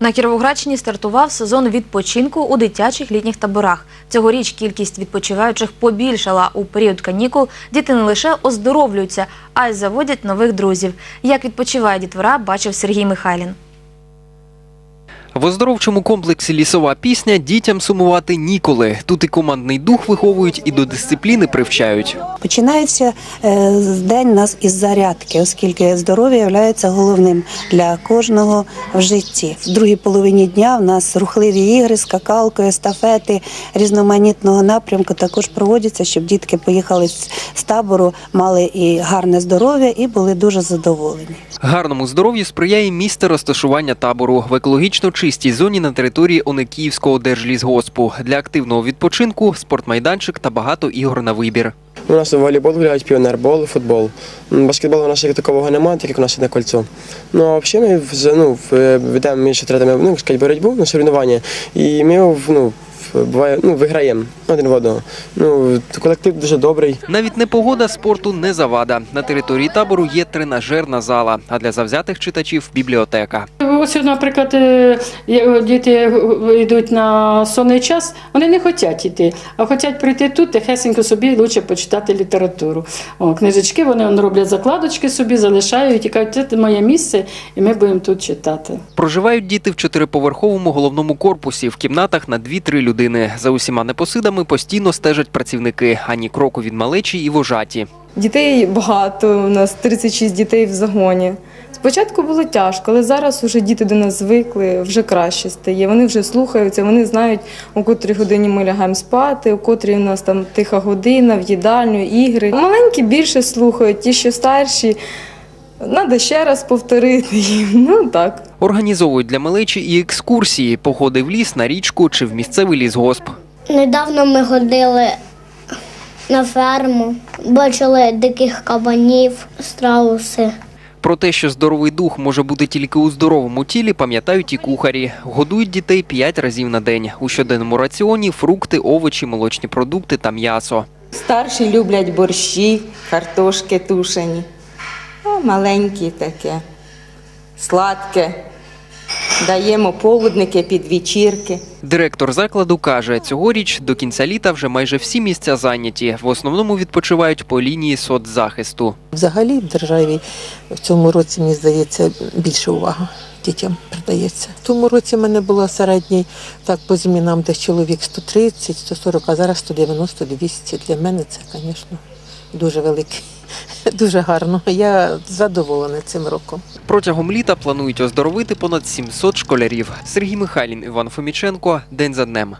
На Кіровоградщині стартував сезон відпочинку у дитячих літніх таборах. Цьогоріч кількість відпочиваючих побільшала. У період канікул діти не лише оздоровлюються, а й заводять нових друзів. Як відпочиває дітвора, бачив Сергій Михайлін. В оздоровчому комплексі Лісова пісня дітям сумувати ніколи. Тут і командний дух виховують, і до дисципліни привчають. Починається е, день нас із зарядки, оскільки здоров'я є головним для кожного в житті. В другій половині дня в нас рухливі ігри, скакалки, естафети різноманітного напрямку також проводяться, щоб дітки поїхали з з табору, мали і гарне здоров'я і були дуже задоволені. Гарному здоров'ю сприяє місце розташування табору в екологічно чистій зоні на території Оникіївського держлісгоспу. Для активного відпочинку спортмайданчик та багато ігор на вибір. У нас волейбол гуляють, піонербол, футбол. М, Баскетболу у нас як такового немає, так як у нас іде кольцо. Ну а взагалі ми ну, ведемо між третами ну, боротьбу на соревнування. І ми ну, буває, ну, виграємо один в одного. Ну, колектив дуже добрий. Навіть непогода спорту не завада. На території табору є тренажерна зала, а для завзятих читачів бібліотека. Ось, наприклад, е, діти е, йдуть на сонний час, вони не хочуть йти, а хочуть прийти тут, тихесенько собі лучше почитати літературу. О, книжечки вони роблять закладочки собі, залишають і кажуть, це моє місце, і ми будемо тут читати. Проживають діти в чотириповерховому головному корпусі в кімнатах на 2-3 людини. За усіма непосидами постійно стежать працівники, ані кроку від малечі і вожаті. Дітей багато, у нас 36 дітей в загоні. Спочатку було тяжко, але зараз вже діти до нас звикли, вже краще стає. Вони вже слухаються, вони знають, у котрій годині ми лягаємо спати, у котрій у нас там тиха година, в їдальню, ігри. Маленькі більше слухають, ті, що старші. Треба ще раз повторити їм. Ну так. Організовують для малечі і екскурсії, походи в ліс, на річку чи в місцевий лісгосп. Недавно ми ходили на ферму, бачили диких кабанів, страуси. Про те, що здоровий дух може бути тільки у здоровому тілі, пам'ятають і кухарі. Годують дітей 5 разів на день. У щоденному раціоні фрукти, овочі, молочні продукти та м'ясо. Старші люблять борщі, картошки тушені. А маленькі таке, сладке. Даємо полудники під вечірки. Директор закладу каже, цьогоріч до кінця літа вже майже всі місця зайняті. В основному відпочивають по лінії соцзахисту. Взагалі в державі в цьому році, мені здається, більше уваги дітям придається. В тому році в мене було середній так по змінам десь чоловік 130, 140, а зараз 190, 200. Для мене це, звісно, дуже великий, дуже гарно. Я задоволена цим роком. Протягом літа планують оздоровити понад 700 школярів. Сергій Михайлін, Іван Фоміченко. День за днем.